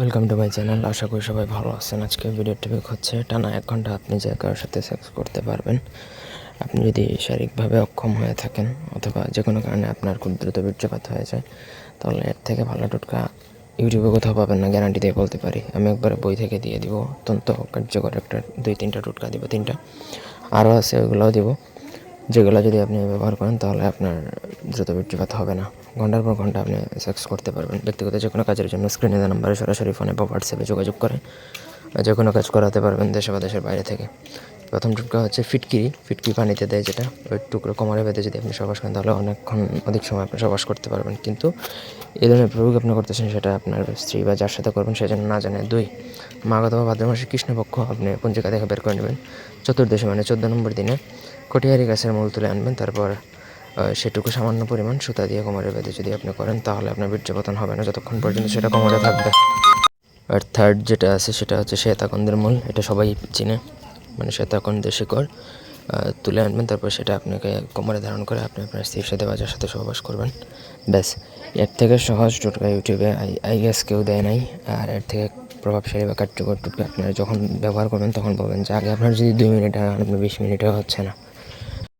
Welcome to my channel আশা করি সবাই ভালো আছেন। আজকে ভিডিওর টপিক হচ্ছে, টানা এক ঘণ্টা আপনি যে কারোর সাথে সেক্স করতে পারবেন, আপনি যদি শারীরিকভাবে অক্ষম হয়ে থাকেন অথবা যে কোনো কারণে আপনার খুব দ্রুত বীর্যপাত হয়ে যায়, তাহলে এর থেকে ভালো টোটকা ইউটিউবে কোথাও পাবেন না গ্যারান্টি দিয়ে বলতে পারি। আমি একবার বই থেকে দিয়ে দিব, অত্যন্ত কার্যকর একটা দুই তিনটা টোটকা দিব, তিনটা। আরও আছে ওইগুলোও দিব। যেগুলো যদি আপনি ব্যবহার করেন, তাহলে আপনার দ্রুত বীর্যপাত হবে না। ঘণ্টার পর ঘণ্টা আপনি সেক্স করতে পারবেন। ব্যক্তিগত যে কোনো কাজের জন্য স্ক্রিনে দেওয়া নাম্বারে সরাসরি ফোনে বা হোয়াটসঅ্যাপে যোগাযোগ করে যে কোনো কাজ করাতে পারবেন দেশে বা দেশের বাইরে থেকে। প্রথম টুকরা হচ্ছে ফিটকিরি। ফিটকিরি পানিতে দেয় যেটা। ওই টুকরো কোমরে বেঁধে যদি আপনি সবাস করেন, তাহলে অনেকক্ষণ অধিক সময় আপনি সবাস করতে পারবেন। কিন্তু এই ধরনের প্রয়োগ আপনি করতেছেন, সেটা আপনার স্ত্রী বা যার সাথে করবেন সেজন্য না জানে। দুই, মাগত বা ভাদ্র মাসের কৃষ্ণপক্ষ আপনি পঞ্জিকা দেখে বের করে নেবেন। চতুর্দশী মানে চোদ্দ নম্বর দিনে কটিয়ারি গাছের মূল তুলে আনবেন, তারপর সেটুকু সামান্য পরিমাণ সুতা দিয়ে কোমরে বেঁধে যদি আপনি করেন, তাহলে আপনার বীর্যপতন হবে না যতক্ষণ পর্যন্ত সেটা কোমরে থাকবে। আর থার্ড যেটা আছে, সেটা হচ্ছে শ্বেতাকন্দের মূল, এটা সবাই চিনে। মানে শ্বেতাকন্দের শিকড় তুলে আনবেন, তারপর সেটা আপনাকে কোমরে ধারণ করে আপনি আপনার স্ত্রীর সাথে বাজার সাথে সহবাস করবেন। ব্যাস, এর থেকে সহজ টোটকা ইউটিউবে আই আই গেস কেউ দেয় নাই। আর এর থেকে প্রভাবশালী বা কার্যকর টোটকা আপনারা যখন ব্যবহার করবেন, তখন বলবেন যে আগে আপনার যদি দুই মিনিট হয় আপনার বিশ মিনিটেও হচ্ছে না।